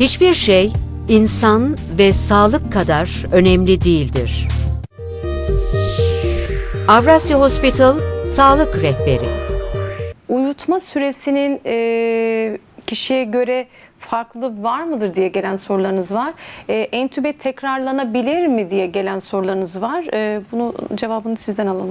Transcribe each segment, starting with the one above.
Hiçbir şey insan ve sağlık kadar önemli değildir. Avrasya Hospital Sağlık Rehberi Uyutma süresinin e, kişiye göre farklı var mıdır diye gelen sorularınız var. E, entübe tekrarlanabilir mi diye gelen sorularınız var. E, bunu cevabını sizden alalım.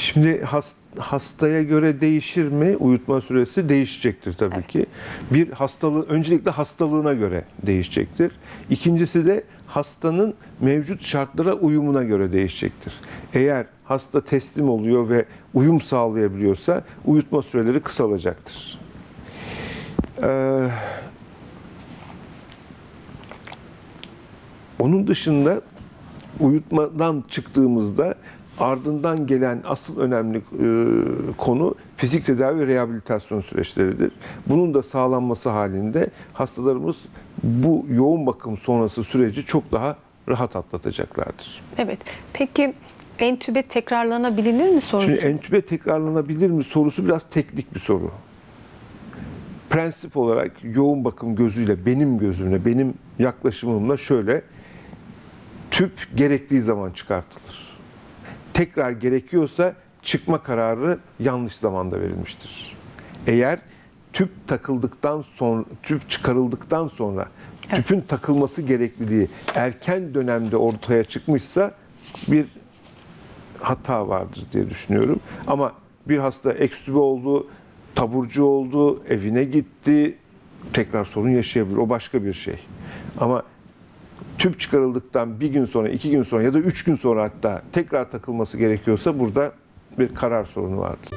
Şimdi has- hastaya göre değişir mi? Uyutma süresi değişecektir tabii ki. Bir hastalığı öncelikle hastalığına göre değişecektir. İkincisi de hastanın mevcut şartlara uyumuna göre değişecektir. Eğer hasta teslim oluyor ve uyum sağlayabiliyorsa uyutma süreleri kısalacaktır. Ee, onun dışında uyutmadan çıktığımızda ardından gelen asıl önemli e, konu fizik tedavi ve rehabilitasyon süreçleridir. Bunun da sağlanması halinde hastalarımız bu yoğun bakım sonrası süreci çok daha rahat atlatacaklardır. Evet. Peki entübe tekrarlanabilir mi sorusu? Şimdi entübe tekrarlanabilir mi sorusu biraz teknik bir soru. Prensip olarak yoğun bakım gözüyle, benim gözümle, benim yaklaşımımla şöyle tüp gerektiği zaman çıkartılır. Tekrar gerekiyorsa çıkma kararı yanlış zamanda verilmiştir. Eğer tüp takıldıktan sonra, tüp çıkarıldıktan sonra tüpün takılması gerekliliği erken dönemde ortaya çıkmışsa bir hata vardır diye düşünüyorum. Ama bir hasta ekstübe oldu, taburcu oldu, evine gitti, tekrar sorun yaşayabilir. O başka bir şey. Ama tüp çıkarıldıktan bir gün sonra, iki gün sonra ya da üç gün sonra hatta tekrar takılması gerekiyorsa burada bir karar sorunu vardır.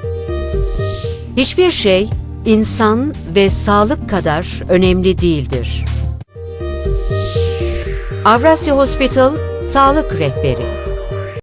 Hiçbir şey insan ve sağlık kadar önemli değildir. Avrasya Hospital Sağlık Rehberi